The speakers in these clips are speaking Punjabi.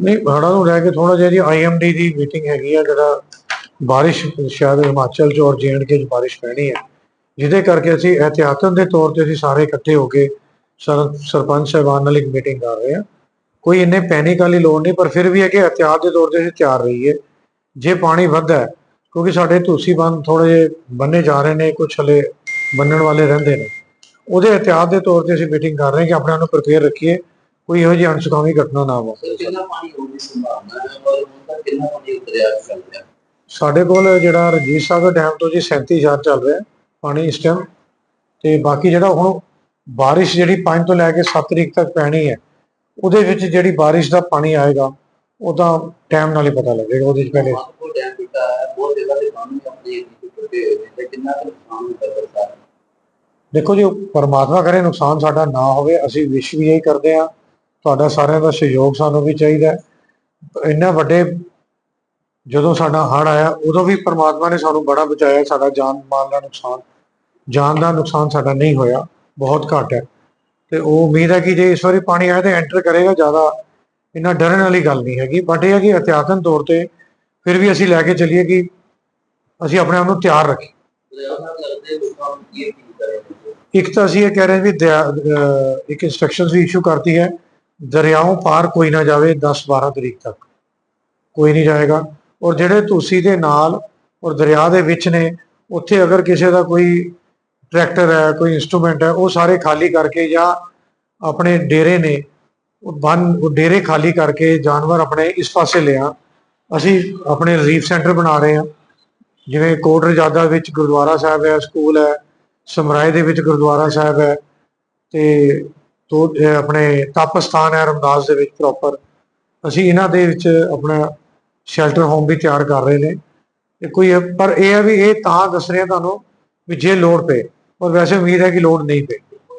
ਨਹੀਂ, ਹੜ੍ਹਾਂ ਨੂੰ ਲੈ ਕੇ ਥੋੜਾ ਜਿਹਾ ਜੀ ਆਈਐਮਡੀ ਦੀ ਮੀਟਿੰਗ ਹੈਗੀ ਆ, ਜਿਹੜਾ ਬਾਰਿਸ਼, ਸ਼ਾਇਦ ਹਿਮਾਚਲ ਚ ਔਰ ਕੇ ਚ ਬਾਰਿਸ਼ ਪੈਣੀ ਹੈ। ਜਿਹਦੇ ਕਰਕੇ ਅਸੀਂ ਇਹਤਿਆਤਨ ਦੇ ਤੌਰ ਤੇ ਅਸੀਂ ਸਾਰੇ ਇਕੱਠੇ ਹੋ ਕੇ ਸਰਪੰਚ ਸਾਹਿਬਾਨ ਨਾਲ ਇੱਕ ਮੀਟਿੰਗ ਕਰ ਰਹੇ ਹਾਂ। ਕੋਈ ਇੰਨੇ ਪੈਨਿਕ ਵਾਲੀ ਲੋੜ ਨਹੀਂ, ਪਰ ਫਿਰ ਵੀ ਹੈ ਕਿ ਇਹਤਿਆਤ ਦੇ ਤੌਰ ਤੇ ਅਸੀਂ ਤਿਆਰ ਰਹੀਏ। ਜੇ ਪਾਣੀ ਵੱਧਦਾ ਕਿਉਂਕਿ ਸਾਡੇ ਤੁਸੀਂ ਬੰਨ ਥੋੜੇ ਜਿਹੇ ਬੰਨੇ ਜਾ ਰਹੇ ਨੇ ਕੁਝ ਹਲੇ ਬੰਨਣ ਵਾਲੇ ਰਹਿੰਦੇ ਨੇ। ਉਹਦੇ ਇਹਤਿਆਤ ਦੇ ਤੌਰ ਤੇ ਅਸੀਂ ਮੀਟਿੰਗ ਕਰ ਰਹੇ ਕਿ ਆਪਣੇ ਆਪ ਨੂੰ ਪ੍ਰਪੇਅਰ ਰੱਖੀਏ। ਕੋਈ ਇਹੋ ਜਿਹੀ ਅਣਸੁਖਾਵੀ ਘਟਨਾ ਨਾ ਵਾਪਰੇ ਕਿੰਨਾ ਪਾਣੀ ਹੋਣ ਦੀ ਸੰਭਾਵਨਾ ਹੈ ਔਰ ਹੁਣ ਤੱਕ ਕਿੰਨਾ ਪਾਣੀ ਉਤਰਿਆ ਚੱਲ ਰਿਹਾ ਸਾਡੇ ਕੋਲ ਜਿਹੜਾ ਰਣਜੀਤ ਸਾਗਰ ਡੈਮ ਤੋਂ ਜੀ 37000 ਚੱਲ ਰਿਹਾ ਪਾਣੀ ਇਸ ਟਾਈਮ ਤੇ ਬਾਕੀ ਜਿਹੜਾ ਹੁਣ ਬਾਰਿਸ਼ ਜਿਹੜੀ 5 ਤੋਂ ਲੈ ਕੇ 7 ਤਰੀਕ ਤੱਕ ਪੈਣੀ ਹੈ ਉਹਦੇ ਵਿੱਚ ਜਿਹੜੀ ਬਾਰਿਸ਼ ਦਾ ਪਾਣੀ ਆਏਗਾ ਉਹਦਾ ਟਾਈਮ ਨਾਲ ਹੀ ਪਤਾ ਲੱਗੇਗਾ ਉਹਦੇ ਵਿੱਚ ਪਹਿਲੇ। ਤੇ ਤੇ? ਦੇਖੋ ਜੀ ਪਰਮਾਤਮਾ ਕਰੇ ਨੁਕਸਾਨ ਸਾਡਾ ਨਾ ਹੋਵੇ ਅਸੀਂ ਵਿਸ਼ ਵੀ ਇਹੀ ਕਰਦੇ ਆ ਤੁਹਾਡਾ ਸਾਰਿਆਂ ਦਾ ਸਹਿਯੋਗ ਸਾਨੂੰ ਵੀ ਚਾਹੀਦਾ ਇੰਨਾ ਵੱਡੇ ਜਦੋਂ ਸਾਡਾ ਹੜ੍ਹ ਆਇਆ, ਉਦੋਂ ਵੀ ਪਰਮਾਤਮਾ ਨੇ ਸਾਨੂੰ ਬੜਾ ਬਚਾਇਆ, ਸਾਡਾ ਜਾਨ ਮਾਲ ਦਾ ਨੁਕਸਾਨ, ਜਾਨ ਦਾ ਨੁਕਸਾਨ ਸਾਡਾ ਨਹੀਂ ਹੋਇਆ, ਬਹੁਤ ਘੱਟ ਹੈ। ਤੇ ਉਹ ਉਮੀਦ ਹੈ ਕਿ ਜੇ ਇਸ ਵਾਰੀ ਪਾਣੀ ਆਇਆ ਤੇ ਐਂਟਰ ਕਰੇਗਾ ਜ਼ਿਆਦਾ, ਇੰਨਾ ਡਰਨ ਵਾਲੀ ਗੱਲ ਨਹੀਂ ਹੈਗੀ। ਬਟ ਇਹ ਹੈ ਕਿ ਇhtiyatan ਤੌਰ ਤੇ ਫਿਰ ਵੀ ਅਸੀਂ ਲੈ ਕੇ ਚੱਲੀਏ ਕਿ ਅਸੀਂ ਆਪਣੇ ਆਪ ਨੂੰ ਤਿਆਰ ਰੱਖੀਏ। ਇੱਕ ਤਾਂ ਅਸੀਂ ਇਹ ਕਹਿ ਰਹੇ ਵੀ ਦਰਿਆ- ਇੱਕ ਇਨਸਟਰਕਸ਼ਨਸ ਵੀ ਇਸ਼ੂ ਕਰਤੀ ਹੈ। ਦਰਿਆਓਂ ਪਾਰ ਕੋਈ ਨਾ ਜਾਵੇ 10 12 ਤਰੀਕ ਤੱਕ। ਕੋਈ ਨਹੀਂ ਜਾਏਗਾ। ਔਰ ਜਿਹੜੇ ਤੁਸੀਂ ਦੇ ਨਾਲ ਔਰ ਦਰਿਆ ਦੇ ਵਿੱਚ ਨੇ, ਉੱਥੇ ਅਗਰ ਕਿਸੇ ਦਾ ਕੋਈ ਟਰੈਕਟਰ ਹੈ, ਕੋਈ ਇਨਸਟਰੂਮੈਂਟ ਹੈ, ਉਹ ਸਾਰੇ ਖਾਲੀ ਕਰਕੇ ਜਾਂ ਆਪਣੇ ਡੇਰੇ ਨੇ, ਉਹ ਬੰਨ, ਉਹ ਡੇਰੇ ਖਾਲੀ ਕਰਕੇ ਜਾਨਵਰ ਆਪਣੇ ਇਸ ਪਾਸੇ ਲਿਆ। ਅਸੀਂ ਆਪਣੇ ਰਿਲੀਫ ਸੈਂਟਰ ਬਣਾ ਰਹੇ ਹਾਂ। ਜਿਵੇਂ ਕੋਟ ਰਜਾਦਾ ਵਿੱਚ ਗੁਰਦੁਆਰਾ ਸਾਹਿਬ ਹੈ, ਸਕੂਲ ਹੈ, ਸਮਰਾਏ ਦੇ ਵਿੱਚ ਗੁਰਦੁਆਰਾ ਸਾਹਿਬ ਹੈ ਤੇ ਤੋਂ ਆਪਣੇ ਤਪ ਸਥਾਨ ਹੈ ਰਮਦਾਸ ਦੇ ਵਿੱਚ ਪ੍ਰੋਪਰ ਅਸੀਂ ਇਹਨਾਂ ਦੇ ਵਿੱਚ ਆਪਣਾ ਸ਼ੈਲਟਰ ਹੋਮ ਵੀ ਤਿਆਰ ਕਰ ਰਹੇ ਨੇ। ਤੇ ਕੋਈ ਪਰ ਇਹ ਹੈ ਵੀ ਇਹ ਤਾਂ ਦੱਸ ਰਿਹਾ ਤੁਹਾਨੂੰ ਵੀ ਜੇ ਲੋੜ ਪਏ ਔਰ ਵੈਸੇ ਉਮੀਦ ਹੈ ਕਿ ਲੋੜ ਨਹੀਂ ਪਏ।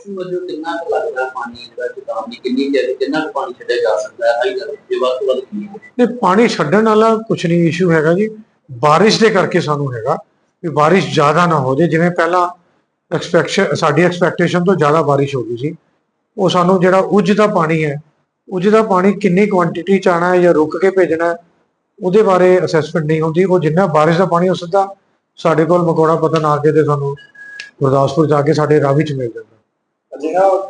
ਵਜੋਂ ਕਿੰਨਾ ਕੁ ਲੱਗਦਾ ਪਾਣੀ ਜਿਹੜਾ ਚੇਤਾਵਨੀ ਕਿੰਨੀ ਦੇਰ ਕਿੰਨਾ ਕੁ ਪਾਣੀ ਛੱਡਿਆ ਜਾ ਸਕਦਾ ਹੈ ਹਾਈ ਗੱਲ ਜੇ ਵੱਧ ਤੋਂ ਵੱਧ ਕਿੰਨੀ ਹੋਵੇ। ਤੇ ਪਾਣੀ ਛੱਡਣ ਵਾਲਾ ਕੁਝ ਨਹੀਂ ਇਸ਼ੂ ਹੈਗਾ ਜੀ। ਬਾਰਿਸ਼ ਦੇ ਕਰਕੇ ਸਾਨੂੰ ਹੈਗਾ ਵੀ ਬਾਰਿਸ਼ ਜ਼ਿਆਦਾ ਨਾ ਹੋ ਜੇ ਜਿਵੇਂ ਪਹਿਲਾਂ ਐਕਸਪੈਕਸ਼ਨ ਸਾਡੀ ਐਕਸਪੈਕਟੇਸ਼ਨ ਤੋਂ ਜ਼ਿਆਦਾ ਬਾਰਿਸ਼ ਹੋ ਗਈ ਸੀ। ਉਹ ਸਾਨੂੰ ਜਿਹੜਾ ਉੱਜ ਦਾ ਪਾਣੀ ਹੈ ਉੱਜ ਦਾ ਪਾਣੀ ਕਿੰਨੀ ਕੁਆਂਟੀਟੀ ਚ ਆਣਾ ਹੈ ਜਾਂ ਰੁਕ ਕੇ ਭੇਜਣਾ ਉਹਦੇ ਬਾਰੇ ਅਸੈਸਮੈਂਟ ਨਹੀਂ ਹੁੰਦੀ। ਉਹ ਜਿੰਨਾ ਬਾਰਿਸ਼ ਦਾ ਪਾਣੀ ਉਹ ਸਿੱਧਾ ਸਾਡੇ ਕੋਲ ਮਕੌੜਾ ਪਤਨ ਆ ਕੇ ਤੇ ਸਾਨੂੰ ਗੁਰਦਾਸਪੁਰ ਜਾ ਕੇ ਸਾਡੇ ਰਾਵੀ ਚ ਮਿਲ ਜਾਂਦਾ।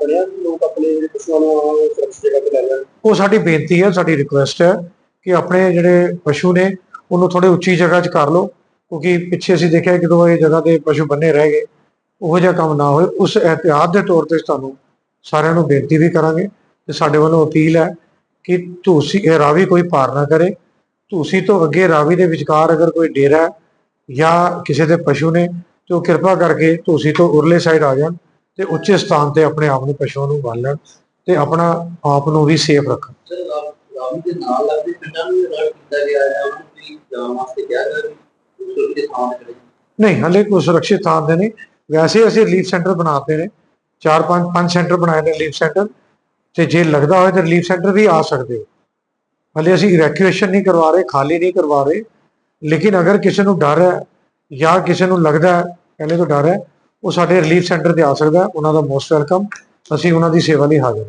ਬਣਿਆ ਕਿ ਲੋਕ ਆਪਣੇ ਜਿਹੜੇ ਪਸ਼ੂਆਂ ਨੂੰ ਸੁਰੱਖਿਅਤ ਜਗ੍ਹਾ ਤੇ ਲੈ ਲੈਣ। ਉਹ ਸਾਡੀ ਬੇਨਤੀ ਹੈ ਸਾਡੀ ਰਿਕੁਐਸਟ ਹੈ ਕਿ ਆਪਣੇ ਜਿਹੜੇ ਪਸ਼ੂ ਨੇ ਉਹਨੂੰ ਥੋੜੇ ਉੱਚੀ ਜਗ੍ਹਾ 'ਚ ਕਰ ਲਓ ਕਿਉਂਕਿ ਪਿੱਛੇ ਅਸੀਂ ਦੇਖਿਆ ਕਿ ਜਦੋਂ ਇਹ ਜਗ੍ਹਾ ਤੇ ਪਸ਼ੂ ਬੰਨੇ ਰਹਿ ਗਏ ਉਹੋ ਜਿਹਾ ਕੰਮ ਨਾ ਹੋਏ। ਉਸ ਇਹਤਿਆਤ ਦੇ ਤੌਰ ਤੇ ਤੁਹਾਨੂੰ ਸਾਰਿਆਂ ਨੂੰ ਬੇਨਤੀ ਵੀ ਕਰਾਂਗੇ ਤੇ ਸਾਡੇ ਵੱਲੋਂ ਅਪੀਲ ਹੈ ਕਿ ਤੁਸੀਂ ਇਹ ਰਾਵੀ ਕੋਈ ਪਾਰ ਨਾ ਕਰੇ। ਤੁਸੀਂ ਤੋਂ ਅੱਗੇ ਰਾਵੀ ਦੇ ਵਿਚਕਾਰ ਅਗਰ ਕੋਈ ਡੇਰਾ ਜਾਂ ਕਿਸੇ ਦੇ ਪਸ਼ੂ ਨੇ ਤੇ ਉਹ ਕਿਰਪਾ ਕਰਕੇ ਤੁਸੀਂ ਤੋਂ ਉਰਲੇ ਸਾਈਡ ਆ ਜਾਣ ਤੇ ਉੱਚੇ ਸਥਾਨ ਤੇ ਆਪਣੇ ਆਪ ਨੂੰ ਪਸ਼ੂਆਂ ਨੂੰ ਬੰਨ ਲੈਣ ਤੇ ਆਪਣਾ ਆਪ ਨੂੰ ਵੀ ਸੇਫ ਰੱਖਣ। ਸਰ ਰਾਵ- ਰਾਵੀ ਦੇ ਨਾਲ ਲੱਗਦੇ ਪਿੰਡਾਂ ਨੂੰ ਅਲਰਟ ਕੀਤਾ ਗਿਆ ਹੈ ਉਹਨਾਂ ਨੂੰ ਵੀ ਜਾਣ ਵਾਸਤੇ ਕਿਹਾ ਗਿਆ ਕਿ ਸੁਰੱਖਿਅਤ ਥਾਂ ਤੇ ਖੜੇ। ਨਹੀਂ ਹਲੇ ਕੋਈ ਸੁਰੱਖਿਅਤ ਥਾਂ ਤੇ ਨਹੀਂ। ਵੈਸੇ ਅਸੀਂ ਰਿਲੀਫ ਸੈਂਟਰ ਬਣਾਤੇ ਨੇ। ਚਾਰ ਪੰਜ ਪੰਜ ਸੈਂਟਰ ਬਣਾਏ ਨੇ ਰਿਲੀਫ ਸੈਂਟਰ ਤੇ ਜੇ ਲੱਗਦਾ ਹੋਵੇ ਤਾਂ ਰਿਲੀਫ ਸੈਂਟਰ ਵੀ ਆ ਸਕਦੇ ਹੋ। ਹਲੇ ਅਸੀਂ ਇਵੈਕੂਏਸ਼ਨ ਨਹੀਂ ਕਰਵਾ ਰਹੇ, ਖਾਲੀ ਨਹੀਂ ਕਰਵਾ ਰਹੇ, ਲੇਕਿਨ ਅਗਰ ਕਿਸੇ ਨੂੰ ਡਰ ਹੈ ਜਾਂ ਕਿਸੇ ਨੂੰ ਲੱਗਦਾ ਹੈ, ਪਹਿਲੇ ਤੋਂ ਡਰ ਹੈ, ਉਹ ਸਾਡੇ ਰਿਲੀਫ ਸੈਂਟਰ ਤੇ ਆ ਸਕਦਾ ਉਹਨਾਂ ਦਾ ਮੋਸਟ ਵੈਲਕਮ ਅਸੀਂ ਉਹਨਾਂ ਦੀ ਸੇਵਾ ਲਈ ਹਾਜ਼ਰ